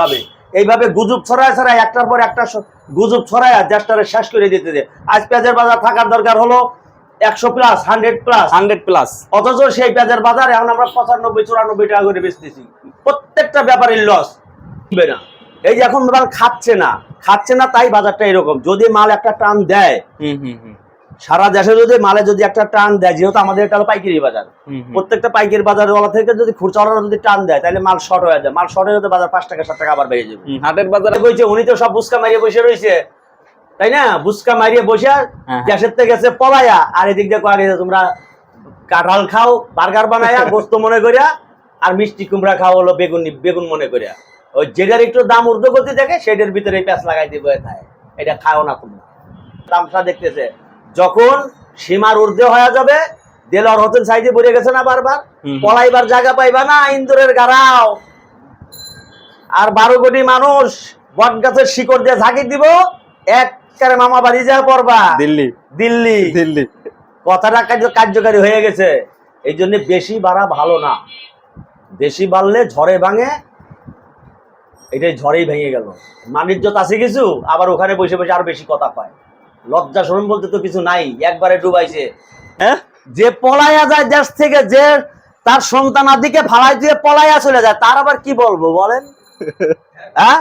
ভাবে। এইভাবে গুজব ছড়ায় ছড়ায় একটার পর একটা গুজব ছড়ায় দেশটারে শেষ করে দিতে দে আজ পেঁয়াজের বাজার থাকার দরকার হলো একশো plus hundred plus hundred plus অথচ সেই পেঁয়াজের বাজার এখন আমরা পঁচানব্বই চুরানব্বই টাকা করে বেচতেছি। প্রত্যেকটা ব্যাপারের লস না। এই যে এখন মাল খাচ্ছে না খাচ্ছে না তাই বাজারটা এরকম। যদি মাল একটা টান দেয় হুম হুম হুম। সারা দেশে যদি মালে যদি একটা টান দেয় যেহেতু আমাদের এটা হলো পাইকারি বাজার। প্রত্যেকটা পাইকারি বাজার ওলা থেকে যদি খুচরা যদি টান দেয় তাহলে মাল শর্ট হয়ে যায়। মাল শর্ট হয়ে যেতে বাজার পাঁচ টাকা সাত টাকা আবার বেড়ে যাবে। হাটের বাজারে বলছে উনি তো সব বুসকা মারিয়ে বসে রয়েছে তাই না? বুসকা মারিয়ে বসে হ্যাঁ। গ্যাসের থেকে গেছে পলায়া। আর এদিক দিয়ে গেছে তোমরা কাঁঠাল খাও বার্গার বানায়া গোস্ত মনে করিয়া আর মিষ্টি কুমড়া খাও হলো বেগুন বেগুন মনে করিয়া। ওই যেটার একটু দাম ঊর্ধ্বগতি থাকে সেটার ভিতরে প্যাঁচ লাগাই দিব থাকে এটা খাও না তোমরা। তামসা দেখতেছে। যখন সীমার ঊর্ধ্বে হয়ে যাবে দেলোয়ার হোসেন সাইডে বলে গেছে না বারবার। পলাইবার জায়গা পাইবা না ইন্দুরের গাড়াও। আর বারো কোটি মানুষ বট গাছের শিকড় দিয়ে ঝাঁকি দিব এক কারে মামা বাড়ি যা পড়বা। দিল্লি। দিল্লি। দিল্লি। কথাটা কার্যকারী হয়ে গেছে। এই জন্য বেশি বাড়া ভালো না। বেশি বাড়লে ঝড়ে ভাঙে এটাই ঝড়েই ভেঙে গেল। মানিজ্যত আছে কিছু? আবার ওখানে বসে বসে আরও বেশি কথা পায়। লজ্জা শরম বলতে তো কিছু নাই একবারে ডুবাইছে। হ্যাঁ? যে পলায়া যায় দেশ থেকে যে তার সন্তানাদিকে ফালাই দিয়ে পলায়া চলে যায় তার আবার কি বলব বলেন? হ্যাঁ?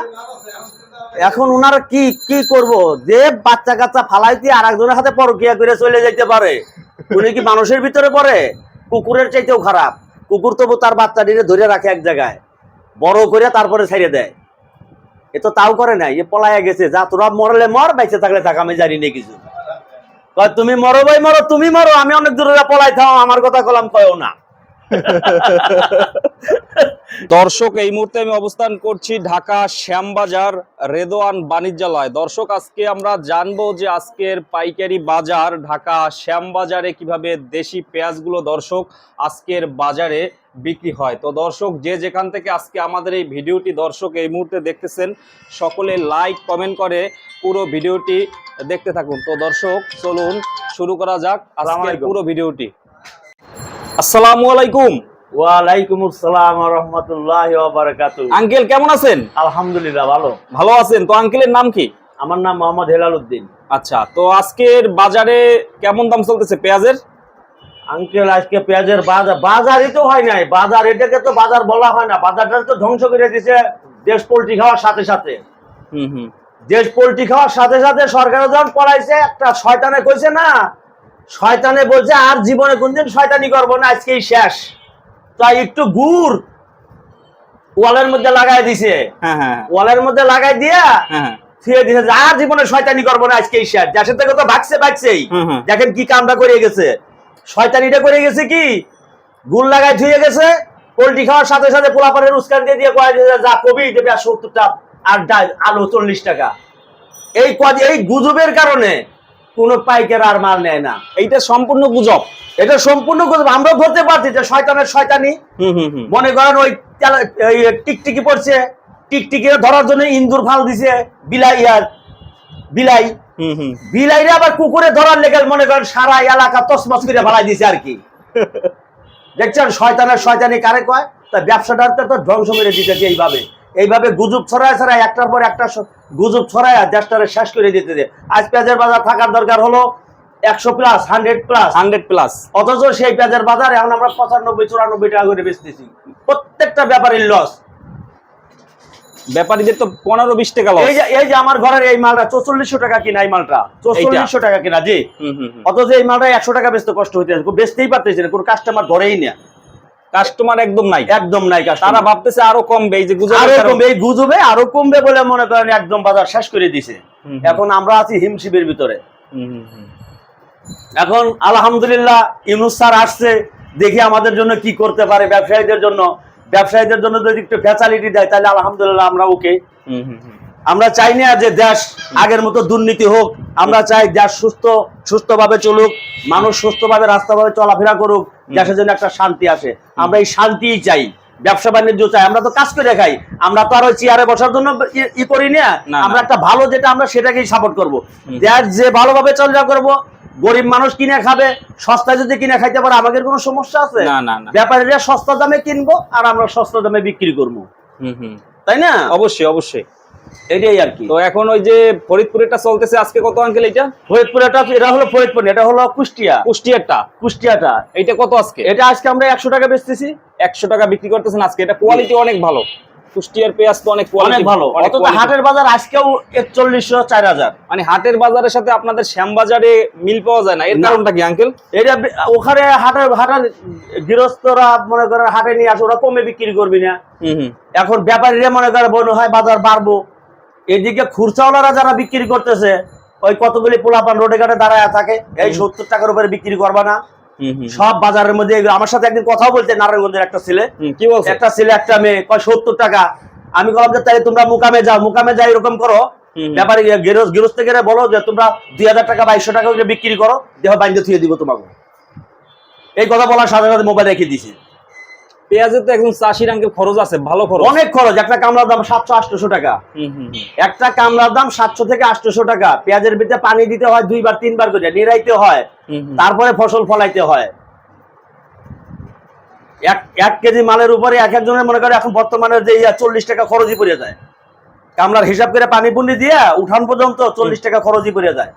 এখন ওনারা কি কি করব? যে বাচ্চা কাচ্চা ফালাই দিয়ে আর একজনের হাতে পরকিয়া করে চলে যাইতে পারে। উনি কি মানুষের ভিতরে পড়ে? কুকুরের চাইতেও খারাপ। কুকুর তবু তার বাচ্চা বাচ্চাটিকে ধরে রাখে এক জায়গায়। বড় করে তারপরে ছেড়ে দেয়। এ তো তাও করে নাই, এ পলায়া গেছে, যা তোরা মরলে মর, বাইচে থাকলে থাক, আমি জানি না কিছু। তুমি মরো ভাই মরো, তুমি মরো, আমি অনেক দূরে পলাই থাও, আমার কথা কলাম, কয়ও না। দর্শক, এই মুহূর্তে আমি অবস্থান করছি ঢাকা শ্যামবাজার রেদোয়ান বাণিজ্যালয়। দর্শক, আজকে আমরা জানব যে আজকের পাইকারি বাজার ঢাকা শ্যামবাজারে কীভাবে দেশি পেঁয়াজগুলো, দর্শক, আজকের বাজারে বিক্রি হয়। তো দর্শক যে যেখান থেকে আজকে আমাদের এই ভিডিওটি দর্শক এই মুহূর্তে দেখতেছেন সকলে লাইক কমেন্ট করে পুরো ভিডিওটি দেখতে থাকুন। তো দর্শক চলুন শুরু করা যাক আজকের। পুরো ভিডিওটি। আসসালামু আলাইকুম। ওয়ালাইকুম আসসালাম রহমতুল্লাহ আঙ্কেল কেমন আছেন? আলহামদুলিল্লাহ ভালো। ভালো আছেন? তো আঙ্কেলের নাম কি? আমার নাম মোহাম্মদ হেলাল উদ্দিন। আচ্ছা তো আজকের বাজারে কেমন দাম চলতেছে পেঁয়াজের? আঙ্কেল আজকে পেঁয়াজের বাজার বাজারই তো হয় নাই। বাজার এটাকে তো বাজার বলা হয় না। বাজারটা তো ধ্বংস করে দিছে দেশ পোল্ট্রি খাওয়ার সাথে সাথে। হুম হুম। দেশ পোল্ট্রি খাওয়ার সাথে সাথে সরকারের যখন পড়াইছে একটা শয়তানে কইছে না শয়তানে বলছে আর জীবনে কোনদিন শয়তানি করব না আজকেই শেষ। তাই একটু গুড় ওয়ালের মধ্যে লাগাই দিছে। হ্যাঁ হ্যাঁ ওয়ালের মধ্যে লাগাই দিয়া হ্যাঁ হ্যাঁ। ছুঁয়ে দিছে আর জীবনে শয়তানি করব না আজকেই শেষ। দেশের থেকে তো ভাগছে ভাগছেই। দেখেন কি কামটা করে গেছে। শয়তানিটা করে গেছে কি? গুল লাগাই ধুয়ে গেছে পোল্ট্রি খাওয়ার সাথে সাথে পোলাপানের উস্কান দিয়ে দিয়ে কয় যে যা কবি দেবে আর সত্তরটা আর ডাল আলু চল্লিশ টাকা। এই কদ এই গুজবের কারণে কোনো পাইকার আর মাল নেয় না। এইটা সম্পূর্ণ গুজব। এটা সম্পূর্ণ গুজব। আমরা ধরতে পারছি যে শয়তানের শয়তানি। হুম হুম হুম। মনে করেন ওই টিকটিকি পড়ছে। টিকটিকি ধরার জন্য ইন্দুর ফাল দিছে বিলাই বিলাই। বিলাইরে আবার কুকুরে ধরার লেগে মনে করেন সারা এলাকা তসমস করে ফেলাই দিছে আর কি। দেখছেন শয়তানের শয়তানি কারে কয়? তা ব্যবসাটার তো ধ্বংস করে দিতেছে এইভাবে। এইভাবে গুজব ছড়ায় ছড়ায় একটার পর একটা গুজব ছড়ায় দেশটারে শেষ করে দিতে দে আজ পেঁয়াজের বাজার থাকার দরকার হলো একশো plus hundred plus hundred plus অথচ সেই পেঁয়াজের বাজার এখন আমরা পঁচানব্বই চুরানব্বই টাকা করে বেচতেছি। প্রত্যেকটা ব্যাপারের লস ব্যাপারীদের তো পনেরো বিশ টাকা এই যে এই যে আমার ঘরের এই মালটা চৌচল্লিশশো টাকা কিনা এই মালটা? চৌচল্লিশশো টাকা কিনা জি। অথচ এই মালটা একশো টাকা বেচতে কষ্ট হইতেছে বেচতেই পারতেছে না কোনো কাস্টমার ধরেই না কাস্টমার একদম নাই। একদম নাই তারা ভাবতেছে আরও কমবে এই যে গুজব আরও কমবে এই গুজবে আরও কমবে বলে মনে করেন একদম বাজার শেষ করে দিছে। এখন আমরা আছি হিমশিবের ভিতরে। এখন আলহামদুলিল্লাহ ইউনুস স্যার আসছে দেখি আমাদের জন্য কি করতে পারে ব্যবসায়ীদের জন্য। ব্যবসায়ীদের জন্য যদি একটু ফ্যাসালিটি দেয় তাহলে আলহামদুলিল্লাহ আমরা ওকে। আমরা চাই না যে দেশ আগের মতো দুর্নীতি হোক আমরা চাই দেশ সুস্থ সুস্থভাবে চলুক মানুষ সুস্থভাবে রাস্তাভাবে চলাফেরা করুক দেশের জন্য একটা শান্তি আসে। আমরা এই শান্তিই চাই। ব্যবসা বাণিজ্য চাই আমরা তো কাজ করে খাই। আমরা তো আর ওই চেয়ারে বসার জন্য ই- করি না। আমরা একটা ভালো যেটা আমরা সেটাকেই সাপোর্ট করব। দেশ যে ভালোভাবে চলজা করব গরিব মানুষ কিনে খাবে সস্তায় যদি কিনে খাইতে পারে আমাদের কোনো সমস্যা আছে? না না না। ব্যাপারীরা সস্তা দামে কিনবো আর আমরা সস্তা দামে বিক্রি করব। তাই না? অবশ্যই অবশ্যই। এটাই আর কি। তো এখন ওই যে ফরিদপুরেরটা চলতেছে আজকে কত আঙ্কেল এটা ফরিদপুর এটা এটা হলো ফরিদপুর এটা হলো কুষ্টিয়া। কুষ্টিয়ারটা? কুষ্টিয়াটা। এইটা কত আজকে? এটা আজকে আমরা একশো টাকা বেচতেছি। একশো টাকা বিক্রি করতেছেন আজকে এটা কোয়ালিটি অনেক ভালো। কুষ্টিয়ার পেঁয়াজ তো অনেক অনেক ভালো। অথচ হাটের বাজার আজকেও একচল্লিশশো চার হাজার। মানে হাটের বাজারের সাথে আপনাদের শ্যামবাজারে মিল পাওয়া যায় না? এর কারণটা কি আঙ্কেল এটা ওখানে হাটের হাটের গৃহস্থরা মনে করেন হাটে নিয়ে আসে ওরা কমে বিক্রি করবি না। এখন ব্যাপারীরা মনে করে মনে হয় বাজার বাড়বো। এদিকে খুরচাওয়ালারা যারা বিক্রি করতেছে ওই কতগুলি পোলাপান রোডে ঘাটে দাঁড়ায় থাকে এই সত্তর টাকার উপরে বিক্রি করবা না। সব বাজারের মধ্যে আমার সাথে একদিন কথা বলতে নারায়ণগঞ্জের একটা ছেলে। কি বলছে? একটা ছেলে একটা মেয়ে কয় সত্তর টাকা। আমি বললাম যে তাই তোমরা মুকামে যাও মুকামে যাই এরকম করো। ব্যাপারে বলো যে তোমরা দুই হাজার টাকা বাইশশো টাকা করে বিক্রি করো দেহ বাইন্দে থুয়ে দিব তোমাকে। এই কথা বলার সাথে সাথে মোবাইল রেখে দিছি পেঁয়াজের তো একদম চাষির আঙ্কেল খরচ আছে ভালো খরচ। অনেক খরচ একটা কামলার দাম সাতশো আটশো টাকা। একটা কামলার দাম সাতশো থেকে আটশো টাকা। পেঁয়াজের ভিতরে পানি দিতে হয় দুইবার তিনবার করে নিরাইতে হয়। তারপরে ফসল ফলাইতে হয়। এক এক কেজি মালের উপরে এক একজনের মনে করে এখন বর্তমানে যে চল্লিশ টাকা খরচই পড়ে যায়। কামলার হিসাব করে পানি পুনি দিয়ে উঠান পর্যন্ত চল্লিশ টাকা খরচই পড়ে যায়।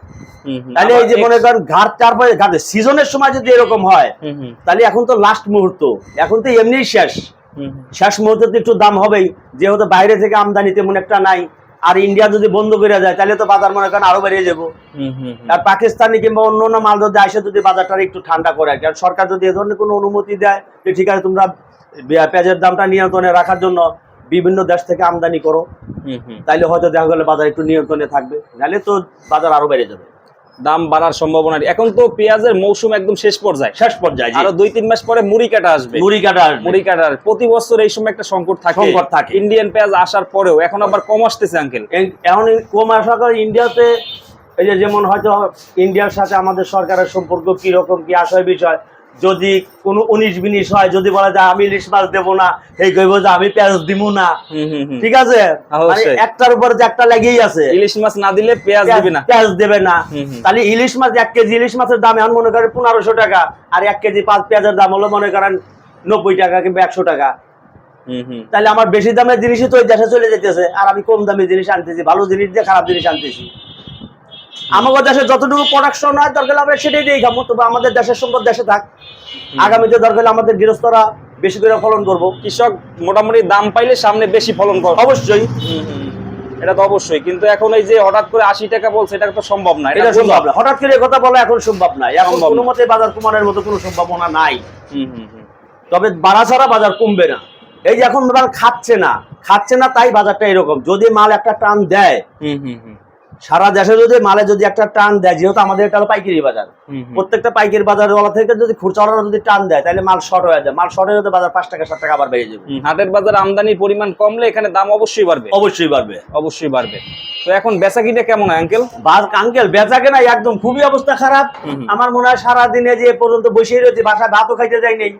তাহলে এই যে মনে করেন ঘাট তারপরে ঘাটে সিজনের সময় যদি এরকম হয় তাহলে এখন তো লাস্ট মুহূর্ত। এখন তো এমনি শেষ। শেষ মুহূর্তে তো একটু দাম হবেই। যেহেতু বাইরে থেকে আমদানি তেমন একটা নাই। আর ইন্ডিয়া যদি বন্ধ করে যায় তাহলে তো বাজার মনে করেন আরও বেড়ে যাব। আর পাকিস্তানি কিংবা অন্য অন্য মাল যদি আসে যদি বাজারটা একটু ঠান্ডা করে আর সরকার যদি এ ধরনের কোনো অনুমতি দেয় যে ঠিক আছে তোমরা পেঁয়াজের দামটা নিয়ন্ত্রণে রাখার জন্য বিভিন্ন দেশ থেকে আমদানি করো। তাইলে হয়তো দেখা গেলে বাজার একটু নিয়ন্ত্রণে থাকবে। নাহলে তো বাজার আরও বেড়ে যাবে। দাম বাড়ার সম্ভাবনা এখন তো পেঁয়াজের মৌসুম একদম শেষ পর্যায়ে। শেষ পর্যায়ে আরও দুই তিন মাস পরে মুড়ি কাটা আসবে। মুড়ি কাটা মুড়ি কাটার প্রতি বছর এই সময় একটা সংকট থাকে। সংকট থাকে। ইন্ডিয়ান পেঁয়াজ আসার পরেও এখন আবার কম আসতেছে আঙ্কেল এখন কম আসা করে ইন্ডিয়াতে এই যে যেমন হয়তো ইন্ডিয়ার সাথে আমাদের সরকারের সম্পর্ক কি রকম কি আশয় বিষয় যদি কোনো উনিশ বিনিশ হয় যদি বলা যায় আমি ইলিশ মাছ দেবো না এই কইব যে আমি পেঁয়াজ দিব না। ঠিক আছে? মানে একটার উপর যে একটা লেগেই আছে। ইলিশ মাছ না দিলে পেঁয়াজ দিবে না। পেঁয়াজ দেবে না। তাহলে ইলিশ মাছ এক কেজি ইলিশ মাছের দাম এখন মনে করেন পনেরোশো টাকা আর এক কেজি পাঁচ পেঁয়াজের দাম হলো মনে করেন নব্বই টাকা কিংবা একশো টাকা। তাহলে আমার বেশি দামের জিনিসই তো ওই দেশে চলে যেতেছে আর আমি কম দামের জিনিস আনতেছি ভালো জিনিস দিয়ে খারাপ জিনিস আনতেছি। আমাদের দেশে যতটুকু প্রোডাকশন হয় দরকার আমরা সেটাই দিয়ে খাব তবে আমাদের দেশের সম্পদ দেশে থাক। আগামীতে দরকার আমাদের গৃহস্থরা বেশি করে ফলন করব। কৃষক মোটামুটি দাম পাইলে সামনে বেশি ফলন করে অবশ্যই। এটা তো অবশ্যই কিন্তু এখন এই যে হঠাৎ করে আশি টাকা বলছে এটা তো সম্ভব না এটা সম্ভব না। হঠাৎ করে কথা বলা এখন সম্ভব না। এখন কোনো মতে বাজার কমানোর মতো কোনো সম্ভাবনা নাই। হুম, হুম, হুম। তবে বাড়া ছাড়া বাজার কমবে না। এই যে এখন মাল খাচ্ছে না খাচ্ছে না তাই বাজারটা এরকম। যদি মাল একটা টান দেয় হুম, হুম, হুম। সারা দেশে যদি মালে যদি একটা টান দেয় যেহেতু আমাদের এটা হলো পাইকারি বাজার। প্রত্যেকটা পাইকারি বাজার ওলা থেকে যদি খুচরা যদি টান দেয় তাহলে মাল শর্ট হয়ে যায়। মাল শর্ট হয়ে যাবে বাজার পাঁচ টাকা সাত টাকা আবার বেড়ে যাবে। হাটের বাজার আমদানির পরিমাণ কমলে এখানে দাম অবশ্যই বাড়বে। অবশ্যই বাড়বে। অবশ্যই বাড়বে। তো এখন বেচা কিনে কেমন হয় আঙ্কেল আঙ্কেল বেচা কেনা একদম খুবই অবস্থা খারাপ। আমার মনে হয় সারা দিনে যে পর্যন্ত বসেই রয়েছে বাসায় ভাতও খাইতে যাই নেই।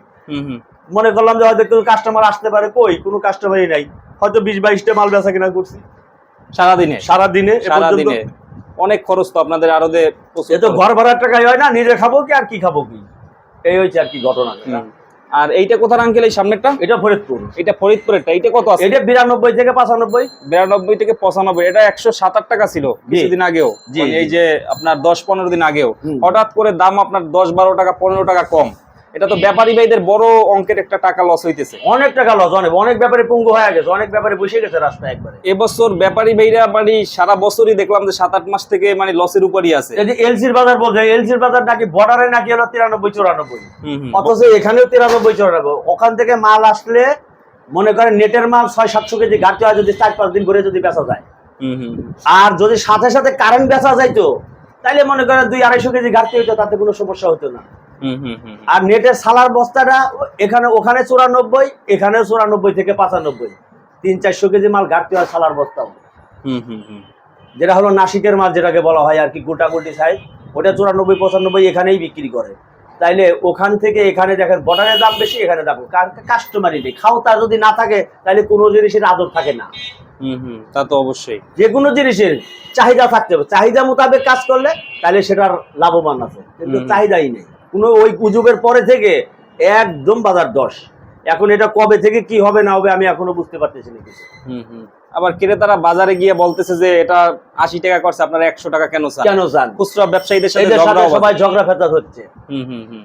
মনে করলাম যে হয়তো কোনো কাস্টমার আসতে পারে কই? কোনো কাস্টমারই নাই। হয়তো বিশ বাইশটা মাল বেচা কিনা করছি। সারাদিনে? সারা দিনে এ পর্যন্ত। সারাদিনে। অনেক খরচ তো আপনাদের এ তো ঘর ভাড়ার টাকাই হয় না নিজে খাব কি আর কি খাব কি? এই হচ্ছে আর কি ঘটনা। আর এইটা কোথার আঙ্কেল এই সামনেরটা? এটা ফরিদপুর। এটা ফরিদপুরেরটা এইটা কত আছে? এটা বিরানব্বই থেকে পঁচানব্বই। বিরানব্বই থেকে পঁচানব্বই এটা একশো সাত আট টাকা ছিল কিছুদিন আগেও। মানে এই যে আপনার দশ পনেরো দিন আগেও। হঠাৎ করে দাম আপনার দশ বারো টাকা পনেরো টাকা কম। এটা তো ব্যাপারী ভাইদের বড় অঙ্কের একটা টাকা লস হইতেছে। অনেক টাকা লস অনেক। অনেক ব্যাপারে পঙ্গু হয়ে গেছে অনেক ব্যাপারে বসে গেছে রাস্তায় একবারে। এবছর ব্যাপারী ভাইরা মানে সারা বছরই দেখলাম যে সাত আট মাস থেকে মানে লসের উপরই আছে। এই যে এলসির বাজার বলছে এলসির বাজার নাকি বর্ডারে নাকি হলো তিরানব্বই চুরানব্বই। অথচ এখানেও তিরানব্বই চুরানব্বই। ওখান থেকে মাল আসলে মনে করেন নেটের মাল ছয় সাতশো কেজি ঘাটতে হয় যদি চার পাঁচ দিন ভরে যদি বেচা যায়। আর যদি সাথে সাথে কারেন্ট বেচা যাইতো তাইলে মনে করেন দুই আড়াইশো কেজি ঘাটতি হইতো তাতে কোনো সমস্যা হতো না। আর নেটের সালার বস্তাটা এখানে ওখানে চুরানব্বই এখানে চুরানব্বই থেকে পাঁচানব্বই তিন চারশো কেজি মাল ঘাটতি হয় সালার বস্তা হুম, হুম, হুম। যেটা হলো নাসিকের মাল যেটাকে বলা হয় আর কি গোটা গোটাগুটি সাইজ ওটা চুরানব্বই পঁচানব্বই এখানেই বিক্রি করে তাইলে ওখান থেকে এখানে দেখেন বর্ডারের দাম বেশি এখানে দাম। কারণ কাস্টমারই নেই খাওতা যদি না থাকে তাহলে কোনো জিনিসের আদর থাকে না হুম, হুম। তা তো অবশ্যই যে কোনো জিনিসের চাহিদা থাকতে হবে চাহিদা মোতাবেক কাজ করলে তাহলে সেটার লাভবান আছে কিন্তু। চাহিদাই নেই কোনো ওই গুজবের পরে থেকে একদম বাজার দশ এখন এটা কবে থেকে কি হবে না হবে আমি এখনও বুঝতে পারতেছি না কিছু। আবার ক্রেতারা বাজারে গিয়ে বলতেছে যে এটা আশি টাকা করছে আপনারা একশো টাকা কেন চান? কেন চান? খুচরা ব্যবসায়ীদের সাথে সবাই। ঝগড়া ফেতাদ হচ্ছে হুম হুম হুম।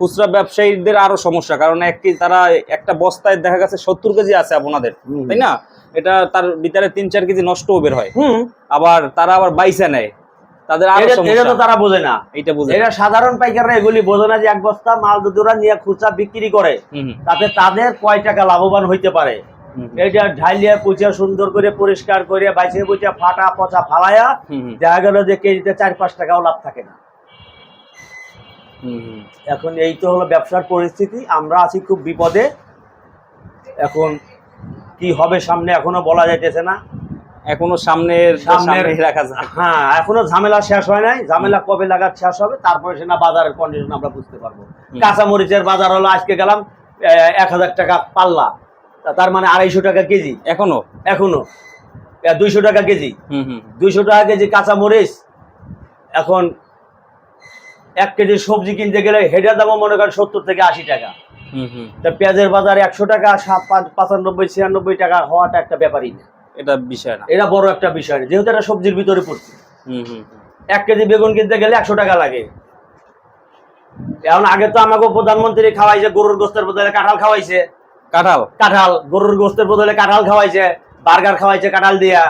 খুচরা ব্যবসায়ীদের আরও সমস্যা কারণ এক কি- তারা একটা বস্তায় দেখা গেছে সত্তর কেজি আছে আপনাদের তাই না? এটা তার ভিতরে তিন চার কেজি নষ্টও বের হয়। হুম। আবার তারা আবার বাইসা নেয়। তাদের আরও এটা- এটা তো তারা বোঝে না। এইটা বুঝে এরা সাধারণ পাইকাররা এগুলি বোঝে না যে এক বস্তা মাল যদি ওরা নিয়ে খুচরা বিক্রি করে তাতে তাদের কয় টাকা লাভবান হইতে পারে? এটা ঢালিয়া সুন্দর করে পরিষ্কার করে বাইছে ফাটা পচা ফালায়া দেখা গেল যে কেজিতে চার পাঁচ টাকাও লাভ থাকে না। এখন এই তো হলো ব্যবসার পরিস্থিতি। আমরা আছি খুব বিপদে। এখন কি হবে সামনে এখনও বলা যাইতেছে না। এখনও সামনের সামনের- সামনে রাখা যায়। হ্যাঁ এখনও ঝামেলা শেষ হয় নাই। ঝামেলা কবে লাগার শেষ হবে তারপরে সেনা বাজারের কন্ডিশন আমরা বুঝতে পারব। কাঁচা মরিচের বাজার হলো আজকে গেলাম এক হাজার টাকা পাল্লা। তার মানে আড়াইশো টাকা কেজি। এখনও? এখনও। দুইশো টাকা কেজি। দুইশো টাকা কেজি কাঁচা মরিচ এখন এক কেজি সবজি কিনতে গেলে হেডের দামও মনে করেন সত্তর থেকে আশি টাকা। হুম হুম। তা পেঁয়াজের বাজার একশো টাকা সাত পাঁচ পঁচানব্বই ছিয়ানব্বই টাকা হওয়াটা একটা ব্যাপারই না। এটা বিষয় না। এটা বড় একটা বিষয় যেহেতু এটা সবজির ভিতরে পড়ছে। হুম হুম হুম। এক কেজি বেগুন কিনতে গেলে একশো টাকা লাগে। এখন আগে তো আমাকে প্রধানমন্ত্রী খাওয়াইছে গরুর গোস্তের বদলে কাঁঠাল খাওয়াইছে। কাঁঠাল? কাঁঠাল গরুর গোস্তের বদলে কাঁঠাল খাওয়াইছে বার্গার খাওয়াইছে কাঁঠাল দিয়া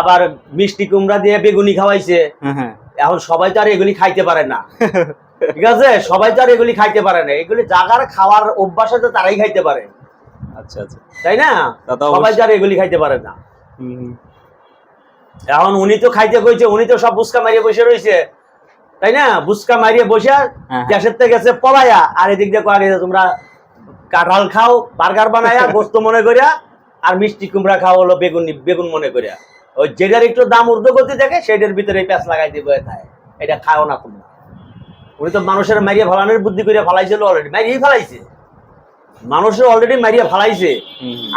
আবার মিষ্টি কুমড়া দিয়ে বেগুনি খাওয়াইছে। হ্যাঁ হ্যাঁ এখন সবাই তো আর এগুলি খাইতে পারে না। ঠিক আছে? সবাই তো আর এগুলি খাইতে পারে না। এগুলি জাগার খাওয়ার অভ্যাস আছে তারাই খাইতে পারে। আচ্ছা আচ্ছা। তাই না? সবাই তো আর এগুলি খাইতে পারে না। এখন উনি তো খাইতে কইছে উনি তো সব বুসকা মারিয়ে বসে রয়েছে তাই না? বুসকা মারিয়ে বসে হ্যাঁ। গ্যাসের থেকে গেছে পলাইয়া আর এদিক দিয়ে কয়া গেছে তোমরা কাঁঠাল খাও বার্গার বানায়া গোস্ত মনে করিয়া আর মিষ্টি কুমড়া খাও হলো বেগুন বেগুন মনে করিয়া। ওই যেটার একটু দাম ঊর্ধ্বগতি থাকে সেটার ভিতরে এই প্যাঁচ লাগাই দিব থাকে এটা খাও না তোমরা। উনি তো মানুষের মারিয়ে ফালানোর বুদ্ধি করে ফালাইছিল অলরেডি মারিয়েই ফালাইছে। মানুষের অলরেডি মারিয়ে ফালাইছে।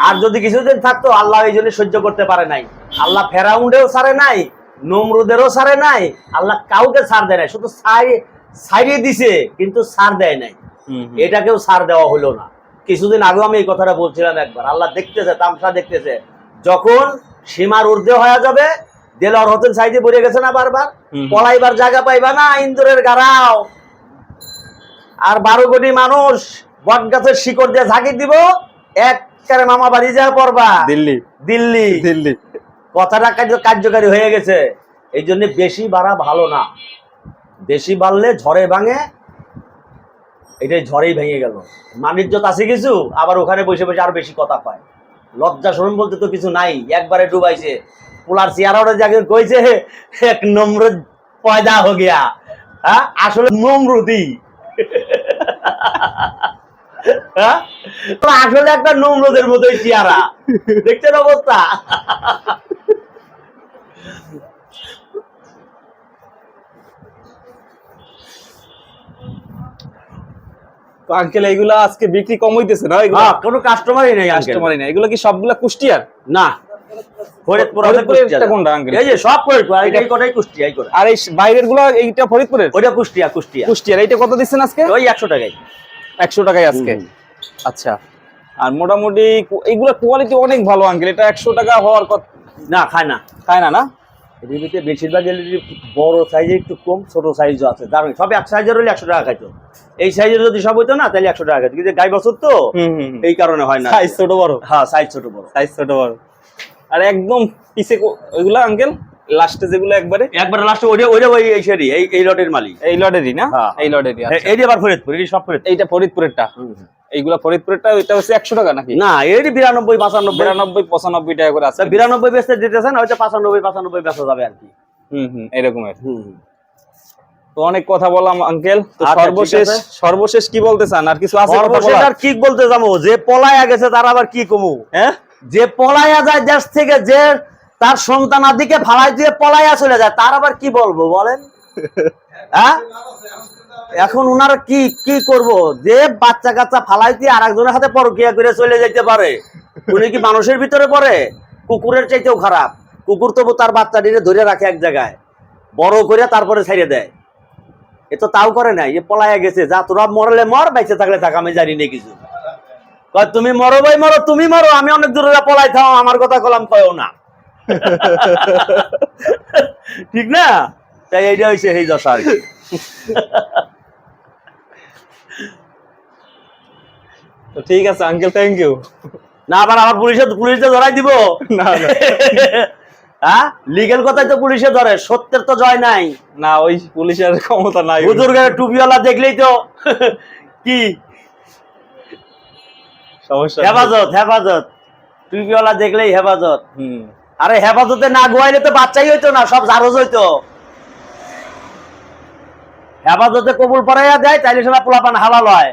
আর যদি কিছুদিন থাকতো আল্লাহ এই জন্য সহ্য করতে পারে নাই। আল্লাহ ফেরাউন্ডেও ছাড়ে নাই নমরুদেরও ছাড়ে নাই আল্লাহ কাউকে ছাড় দেয় নাই। শুধু ছাড়িয়ে দিছে কিন্তু ছাড় দেয় নাই। এটাকেও ছাড় দেওয়া হলো না। কিছুদিন আগেও আমি এই কথাটা বলছিলাম একবার। আল্লাহ দেখতেছে তামসা দেখতেছে। যখন সীমার ঊর্ধ্বে হয়ে যাবে দেলোয়ার হোসেন সাইডে পড়ে গেছে না বারবার। পলাইবার জায়গা পাইবা না ইন্দুরের গাড়াও। আর বারো কোটি মানুষ বট গাছের শিকড় দিয়ে ঝাঁকি দিব এক মামা বাড়ি যা পড়বা দিল্লি। দিল্লি। দিল্লি। কথাটা কার্য- কার্যকারী হয়ে গেছে। এই জন্য বেশি বাড়া ভালো না। বেশি বাড়লে ঝড়ে ভাঙে এটাই ঝড়েই ভেঙে গেল। মানিজ্যত আছে কিছু আবার ওখানে বসে বসে আরও বেশি কথা পায়। লজ্জা শরম বলতে তো কিছু নাই। একবারে ডুবাইছে। পোলার চেয়ারা যাকে কইছে এক নম্র পয়দা হো গিয়া হ্যাঁ? আসলে নমরুদি হ্যাঁ? আসলে একটা নম্রদের মতোই চেয়ারা দেখছেন অবস্থা? আঙ্কেল এইগুলা আজকে বিক্রি কম হইতেছে না? এগুলা হ্যাঁ, কোনো কাস্টমারই নেই কাস্টমারই না এগুলো কি সবগুলা কুষ্টিয়ার? না। ফরিদপুর ফরিদপুরের কোনটা uncle? এই যে সব ফরিদপুর আর এই কটাই কুষ্টিয়া আর এই বাইরেরগুলো এইটা ফরিদপুরের? ওইটা কুষ্টিয়া কুষ্টিয়া। কুষ্টিয়ার এইটা কত দিচ্ছেন আজকে? ওই একশো টাকাই একশো টাকায় আজকে। আচ্ছা। আর মোটামুটি এইগুলা কোয়ালিটি অনেক ভালো আঙ্কেল এটা একশো টাকা হওয়ার কথা না খায় না। খায় না না? এর বেশিরভাগ এলইডি বড় সাইজে একটু কম ছোট সাইজও আছে। দারুণ। সব এক সাইজের হলে একশো টাকা খাইতো। এই সাইজের যদি সব হইতো না তাহলে একশো টাকা খাইতো। কিন্তু গাই বছর তো এই কারণে হয় না। সাইজ ছোট বড়। হ্যাঁ সাইজ ছোট বড়। সাইজ ছোট বড়। আর একদম পিসে ওইগুলা আঙ্কেল লাস্টে যেগুলো একবারে? একবার লাস্টে ওইটা ওইটা ওই এই সেরি এই এই লটের মালিক। এই লটেরই না? হ্যাঁ। এই লটেরই আচ্ছা। এই আবার ফরিদপুর এটি সব ফরিদপুর। এইটা ফরিদপুরেরটা? এইগুলা ফরিদপুরেরটা ওইটা হচ্ছে একশো টাকা নাকি? না এটি বিরানব্বই পাঁচানব্বই। বিরানব্বই পঁচানব্বই টাকা করে আছে। বিরানব্বই বেচতে দিতেছেন হয়তো পাঁচানব্বই পাঁচানব্বই বেচা যাবে আর কি। হুম হুম এরকমের। হুম তো অনেক কথা বললাম আঙ্কেল আচ্ছা, সর্বশেষ সর্বশেষ কি বলতে চান? আর কিছু আছে সর্বশেষ আর কি বলতে যাব? যে পলায়া গেছে তার আবার কি কমু? হ্যাঁ? যে পলায়া যায় দেশ থেকে যে তার সন্তানাদিকে ফালাই দিয়ে পলায়া চলে যায়। তার আবার কি বলব বলেন? হ্যাঁ? এখন উনারা কি কি করব? যে বাচ্চা কাচ্চা ফালাই দিয়ে আরেকজনের হাতে পরকিয়া করে চলে যেতে পারে। উনি কি মানুষের ভিতরে পড়ে? কুকুরের চাইতেও খারাপ। কুকুর তবু তার বাচ্চাটিরে ধরে রাখে এক জায়গায়। বড় করে তারপরে ছেড়ে দেয়। এ তো তাও করে নাই, এ পলায়া গেছে। যা তোরা মরলে মর বাইচে থাকলে থাক, আমি জানি না কিছু। তুমি মরো ভাই, মরো, তুমি মরো, আমি অনেক দূরে পলাই থাও আমার কথা কলাম, কয়ও না। ঠিক না? তাই এইটা হয়েছে এই দশা আর কি। তো ঠিক আছে আঙ্কেল থ্যাংক ইউ না আবার আমার পুলিশে পুলিশে ধরাই দিব। না না। হ্যাঁ? লিগেল কথাই তো পুলিশে ধরে সত্যের তো জয় নাই। না ওই পুলিশের ক্ষমতা নাই। বুজুর্গের টুপিওয়ালা দেখলেই তো কি? সমস্যা হেফাজত হেফাজত। টুপিওয়ালা দেখলেই হেফাজত। হুম। আরে হেফাজতে না গোয়াইলে তো বাচ্চাই হইতো না সব জারজ হইতো। হেফাজতে কবুল পড়াইয়া দেয় তাইলে সবাই পোলাপান হালাল হয়।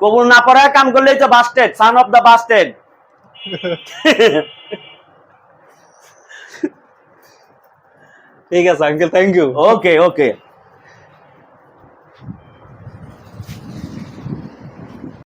কবুল না পড়ায় কাম করলেই তো busted son of the busted ঠিক আছে uncle thank you okay okay